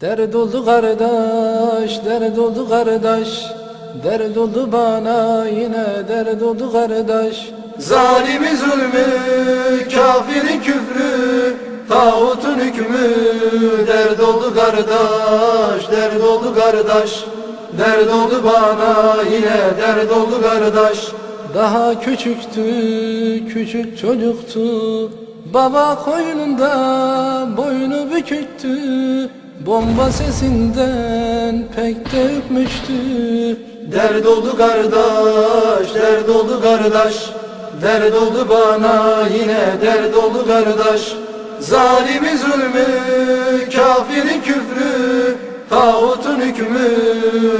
Dert oldu kardeş, dert oldu kardeş. Dert oldu bana yine dert oldu kardeş. Zalimi zulmü, kafirin küfrü, tağutun hükmü. Dert oldu kardeş, dert oldu kardeş. Dert oldu bana yine dert oldu kardeş. Daha küçüktü, küçük çocuktu. Baba koynunda boynu büküktü Bomba sesinden pek de ürkmüştü Dert oldu kardeş, dert oldu kardeş. Dert oldu bana yine dert oldu kardeş. Zalimi zulmü, kafirin küfrü Tağutun hükmü.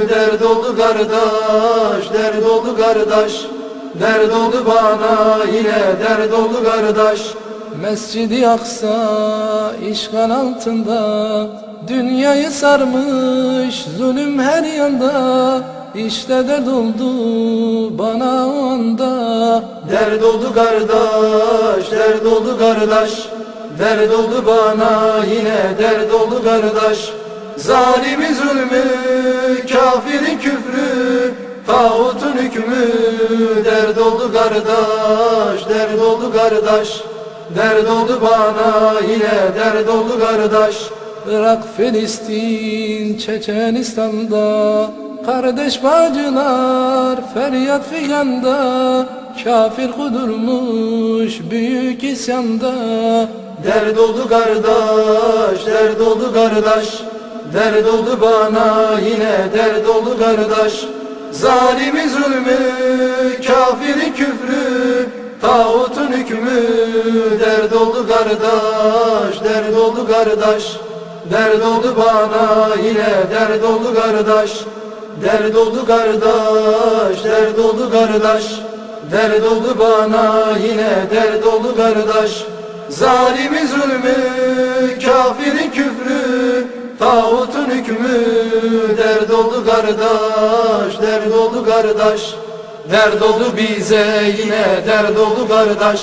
Dert oldu kardeş, dert oldu kardeş. Dert oldu bana yine dert oldu kardeş Mescidi Aksa işgal altında Dünyayı sarmış zulüm her yanda. İşte dert oldu bana o anda. Dert oldu kardeş, dert oldu kardeş. Dert oldu bana yine dert oldu kardeş. Zalimi zulmü, kafirin küfrü Tağutun hükmü. Dert oldu kardeş, dert oldu kardeş Dert oldu bana yine dert oldu kardeş. Irak, Filistin, Çeçenistan'da. Kardeş bacılar feryat figanda. Kafir kudurmuş büyük isyanda. Dert oldu kardeş, dert oldu kardeş. Dert oldu bana yine dert oldu kardeş. Zalimi zulmü, kafirin küfrü Tağutun hükmü Dert oldu kardeş, dert oldu kardeş. Dert oldu bana yine dert oldu kardeş. Dert oldu kardeş, dert oldu kardeş. Dert oldu bana yine dert oldu kardeş. Zalimi zulmü, kafirin küfrü Tağutun hükmü. Dert oldu kardeş, dert oldu kardeş Dert oldu bize yine dert oldu kardeş